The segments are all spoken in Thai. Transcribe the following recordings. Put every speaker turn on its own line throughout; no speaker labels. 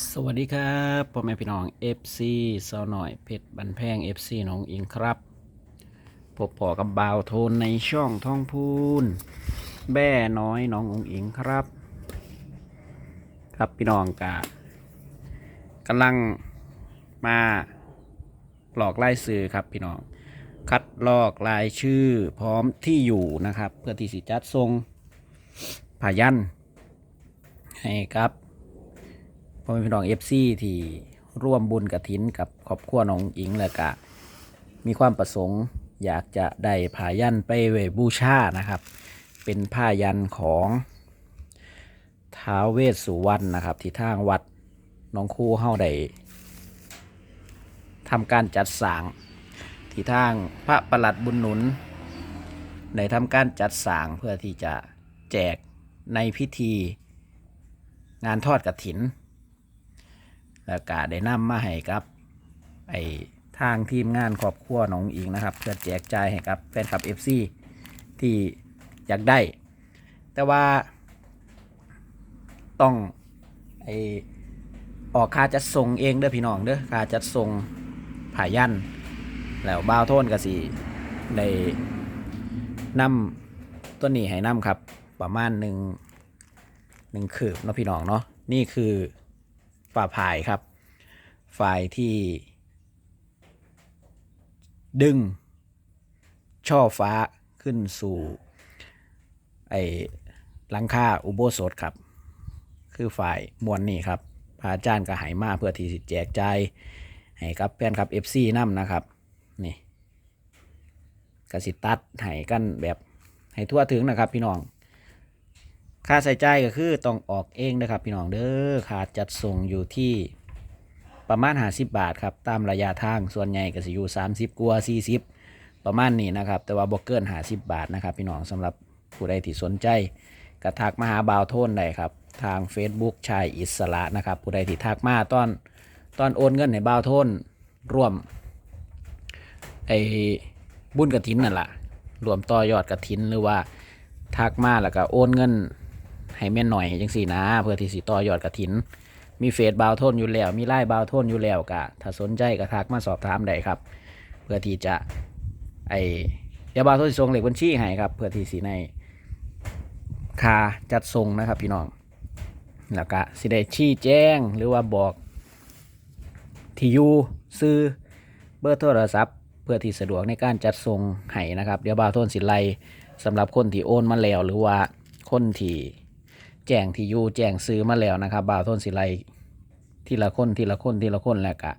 สวัสดีครับพ่อแม่พี่น้อง FC สาวหน่อยเพชรบันแพง FC น้องอิงครับพบพอกับบาวโทนในช่องท่องพูน แบ่น้อยน้ององอิงครับ ครับพี่น้องกะกำลังมาหลอกไล่ซื้อครับพี่น้อง คัดลอกลายชื่อพร้อมที่อยู่นะครับ เพื่อที่สิจัดทรงผายันให้ครับ พ่อแม่พี่น้องเอฟซีที่ร่วมบุญกระถินกับครอบครัวน้องอิงแล้วก็มีความประสงค์อยากจะได้ผ้ายันไปไว้บูชานะครับ เป็นผ้ายันของท้าวเวสสุวรรณนะครับ ที่ทางวัดน้องคู่เฮาได้ทำการจัดสร้างที่ทางพระประหลัดบุญหนุนได้ทำการจัดสร้างเพื่อที่จะแจกในพิธีงานทอดกระถิน แล้วก็ได้นำมาให้กับ ไอทางทีมงานครอบครัวน้องอิงนะครับ เพื่อแจกจ่ายให้กับแฟนคลับ FC ที่อยากได้ แต่ว่าต้องไอออกค่าจัดส่งเองเด้อพี่น้องเด้อค่าจัดส่งผ่ายัน แล้วบ้าวโทนก็สิได้นำตัวนี้ให้นำครับ ประมาณหนึ่งหนึ่งคืบเนาะพี่น้องเนาะนี่คือ ฝ่าพายครับฝ่ายที่ ดึง ช่อฟ้าขึ้นสู่ ไอ้หลังคาอุโบสถครับ คือฝ่ายมวลนี่ครับพระอาจารย์ก็หายมาเพื่อที่สิแจกใจให้กับแฟนครับ FC นํนะครับ นี่กสิตัดให้กันแบบให้ทั่วถึงนะครับพี่น้อง ค่าใส่ใจก็คือต้องออกเองนะครับพี่น้องเด้อค่าจัดส่งอยู่ที่ประมาณ50บาทครับตามระยะทางส่วนใหญ่ก็สิอยู่30กว่า40ประมาณนี้นะครับ แต่ว่าบ่เกิน50บาทนะครับ พี่น้องสำหรับผู้ใดที่สนใจกระทักมาหาบาวโทนได้ครับ ทาง Facebook ชายอิสระนะครับ ผู้ใดที่ทักมาตอนตอนโอนเงินให้บาวโทนร่วมไอ้บุญกระถินนั่นแหละรวมต่อยอดกระถินหรือว่าทักมาแล้วก็โอนเงิน ให้แม่นหน่อยจังสี่นะ เพื่อที่สิต่อยอดกระถิน มีเฟซบาวโทนอยู่แล้ว มีไล่บาวโทนอยู่แล้วกะถ้าสนใจก็ทักมาสอบถามได้ครับ เพื่อที่จะไอเดี๋ยวบาวโทนส่งเหลขบัญชีให้ครับ เพื่อที่สิในคาจัดส่งนะครับพี่น้องแล้วก็สิได้ชี้แจ้งหรือว่าบอกที่อยู่ซื้อเบอร์โทรศัพท์เพื่อที่สะดวกในการจัดส่งให้นะครับ เดี๋ยวบาวโทนสิไลสำหรับคนที่โอนมาแล้วหรือว่าคนที่ แจ้งที่อยู่แจ้งซื้อมาแล้วนะครับบ่าวต้นสิไลทีละคนทีละคนทีละคนแล้วก็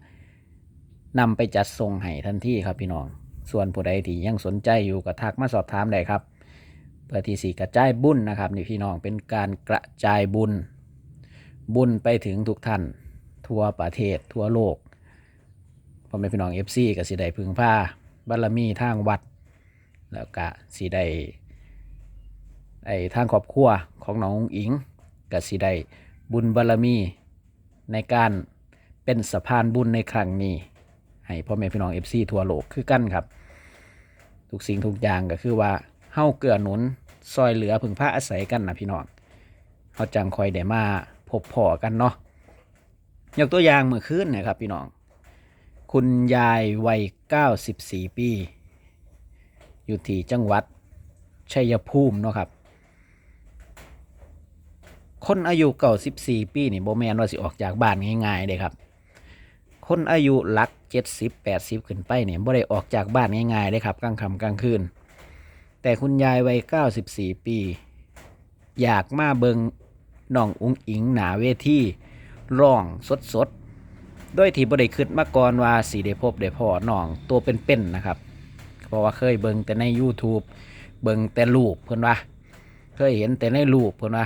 นำไปจัดส่งให้ทันทีครับพี่น้อง ส่วนผู้ใดที่ยังสนใจอยู่ก็ทักมาสอบถามได้ครับเพื่อที่สีกระจายบุญนะครับนี่พี่น้องเป็นการกระจายบุญ บุญไปถึงทุกท่าน ทั่วประเทศทั่วโลกพ่อแม่พี่น้องเอฟซีก็สิได้พึ่งผ้าบารมีทางวัด แล้วก็สิได้ ไอ้ทางครอบครัวของน้องอิงก็สิได้บุญบารมีในการเป็นสะพานบุญในครั้งนี้ ให้พ่อแม่พี่น้องเอฟซีทั่วโลกคือกันครับ ทุกสิ่งทุกอย่างก็คือว่าเฮาเกื้อหนุนซอยเหลือพึ่งพาอาศัยกันนะพี่น้องเฮาจังคอยได้มาพบพ่อกันเนาะยกตัวอย่างเมื่อคืนนะครับพี่น้อง คุณยายวัย 94 ปี อยู่ที่จังหวัดชัยภูมิเนาะครับ คนอายุเก่าสิบสี่ปีนี่โบแมนว่าสิออกจากบ้านง่ายๆเด้ครับ คนอายุหลักเจ็ดสิบแปดสิบขึ้นไปเนี่ยบ่ได้ออกจากบ้านง่ายๆเด้ครับกลางค่ำกลางคืน แต่คุณยายวัยเก้าสิบสี่ปี อยากมาเบิงน้องอุ้งอิงหนาเวทีร้องสดๆโดยที่บ่ได้คิดมาก่อนว่าสีได้พบได้พ่อน้องตัวเป็นๆนะครับ เพราะว่าเคยเบิงแต่ใน YouTube เบิงแต่รูปเพิ่อนว่า เคยเห็นแต่ในรูปเพิ่อนว่า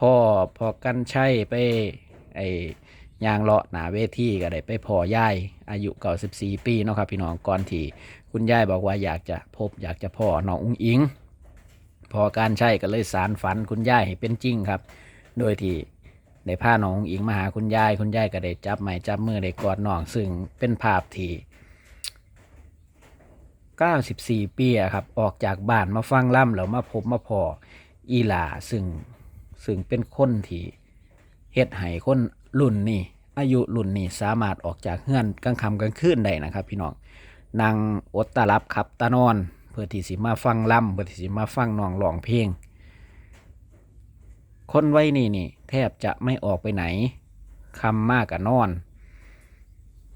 พ่อพอกันใช่ไปไอ้ยางเลาะหนาเวทีก็ได้ไปพ่อยายอายุเก่าสิบสี่ปีเนาะครับพี่น้องก่อนที่คุณยายบอกว่าอยากจะพบอยากจะพ่อน้องอุ้งอิง พอการใช่ก็เลยสารฝันคุณยายให้เป็นจริงครับ โดยที่ได้พาน้องอุ้งอิงมาหาคุณยายคุณยายก็ได้จับไม้จับมือได้กอดน้องซึ่งเป็นภาพที่94 ปีอะครับออกจากบ้านมาฟังล่ำแล้วมาพบมาพออีหลาซึ่ง ซึ่งเป็นคนที่เฮ็ดให้คนรุ่นนี้อายุรุ่นนี้สามารถออกจากเฮือนกลางค่ำกลางคืนได้นะครับ พี่น้องนางอดตารับขับตานอน เพื่อที่สิมาฟังล่ำเพื่อที่สิมาฟังน้องร้องเพลง คนไว้นี่นี่ แทบจะไม่ออกไปไหนคำมากกับนอน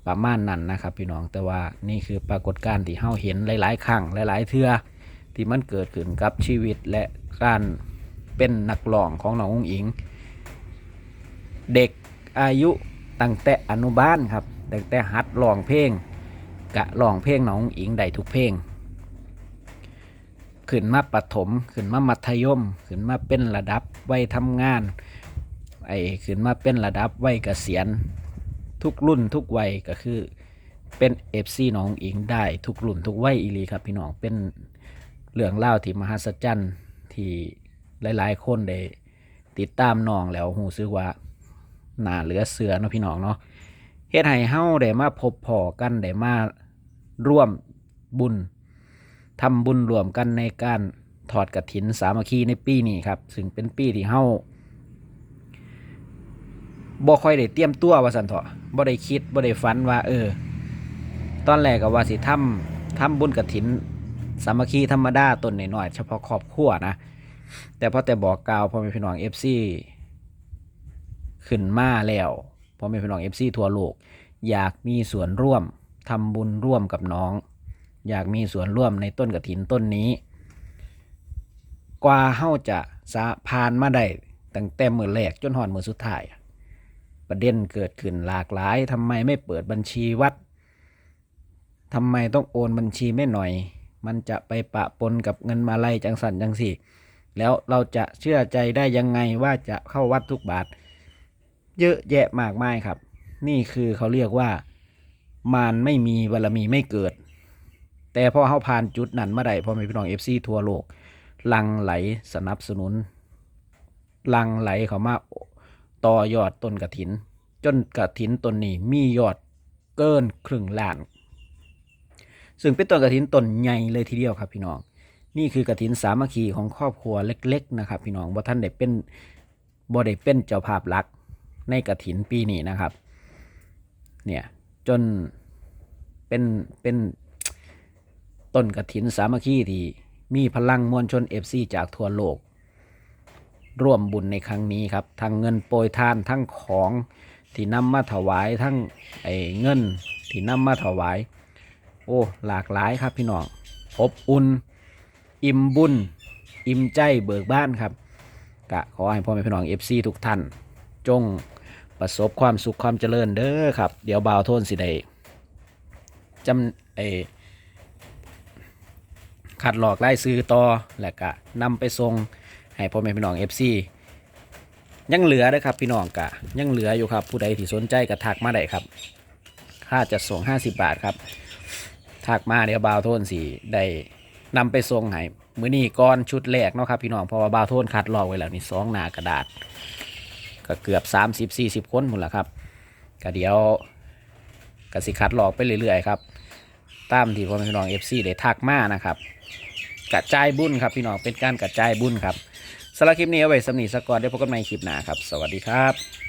ประมาณนั้นนะครับ พี่น้องแต่ว่านี่คือปรากฏการณ์ที่เฮาเห็นหลาย ๆ ครั้งหลาย ๆ เทื่อที่มันเกิดขึ้นกับชีวิตและการ เป็นนักร้องของน้องอุ้งอิง เด็กอายุตั้งแต่อนุบาลครับตั้งแต่หัดร้องเพลงกะร้องเพลงน้องอุ้งอิงได้ทุกเพลง ขึ้นมาปฐมขึ้นมามัธยม ขึ้นมาเป็นระดับวัยทำงานไอ้ขึ้นมาเป็นระดับวัยเกษียณ ทุกรุ่นทุกวัยก็คือเป็นเอฟซีน้องอิงได้ทุกรุ่นทุกวัยอีลีครับพี่น้องเป็นเรื่องเล่าที่มหัศจรรย์ที่ หลาย ๆ คนได้ติดตามน้องแล้วหูซึกว่าหนาเหลือเสือเนาะพี่น้องเนาะเฮ็ดให้เฮาได้มาพบพอกันได้มาร่วมบุญทำบุญรวมกันในการถอดกฐินสามัคคีในปีนี้ครับ ซึ่งเป็นปีที่เฮาบ่ค่อยได้เตรียมตัวว่าสันเถาะบ่ได้คิดบ่ได้ฝันว่า เออ ตอนแรกก็ว่าสิทำทำบุญกฐินสามัคคีธรรมดาต้นน้อยๆเฉพาะครอบครัวนะ แต่พอแต่บอกกล่าวพ่อแม่พี่น้อง FC ขึ้นมาแล้วพ่อแม่พี่น้อง FC ทั่วโลก อยากมีส่วนร่วมทำบุญร่วมกับน้อง อยากมีส่วนร่วมในต้นกฐินต้นนี้ กว่าเฮาจะสะพานมาได้ตั้งแต่มือแรกจนหอนมือสุดท้าย ประเด็นเกิดขึ้นหลากหลายทำไมไม่เปิดบัญชีวัดทำไมต้องโอนบัญชีไม่หน่อย มันจะไปปะปนกับเงินมาไล่จังสันจังสี่ แล้วเราจะเชื่อใจได้ยังไงว่าจะเข้าวัดทุกบาท เยอะแยะมากมายครับ นี่คือเขาเรียกว่า มารไม่มีบารมีไม่เกิด แต่พอเขาผ่านจุดนั้นมาได้พอมีพี่น้องเอฟซีทั่วโลกลังไหลสนับสนุนลังไหลเขามาต่อยอดต้นกระถิน จนกระถินต้นนี้มียอดเกินครึ่งล้าน ซึ่งเป็นต้นกระถินต้นใหญ่เลยทีเดียวครับพี่น้อง นี่คือกระถินสามัคคีของครอบครัวเล็ก ๆ นะครับ พี่น้องว่าท่านได้เป็นบ่ได้เป็นเจ้าภาพหลักในกระถินปีนี้นะครับ เนี่ยจนเป็นเป็นต้นกระถินสามัคคีที่มีพลังมวลชนเอฟซีจากทั่วโลก ร่วมบุญในครั้งนี้ครับทั้งเงินโปรยทานทั้งของที่นำมาถวายทั้งไอ้เงินที่นำมาถวาย โอ้หลากหลายครับพี่น้องอบอุ่น อิ่มบุญ อิ่มใจเบิกบ้านครับกะขอให้พ่อแม่พี่น้องเอฟซีทุกท่าน จงประสบความสุขความเจริญเด้อครับ เดี๋ยวบ่าวโทนสิได้จำไอขัดหลอกไล่ซื้อต่อแล้วก็นำไปส่งให้พ่อแม่พี่น้อง FC ยังเหลือเด้อครับพี่น้องกะยังเหลืออยู่ครับ ผู้ใดที่สนใจก็ทักมาได้ครับ ค่าจะส่ง 50 บาทครับทักมาเดี๋ยวบาวโทนสีได้ นำไปส่งให้มื้อนี้ก่อนชุดแรกเนาะครับพี่น้องเพราะว่าบาโทนคัดลอกไว้แล้วนี่สองหน้ากระดาษ ก็เกือบ 30-40 คนหมดแล้วครับก็เดี๋ยวก็สิคัดลอกไปเรื่อยๆครับตามที่พ่อแม่พี่น้อง FC ได้ทักมานะครับกระจายบุญครับพี่น้องเป็นการกระจายบุญครับสำหรับคลิปนี้เอาไว้สำนีสกอร์ได้พบกันใหม่คลิปหน้าครับ สวัสดีครับ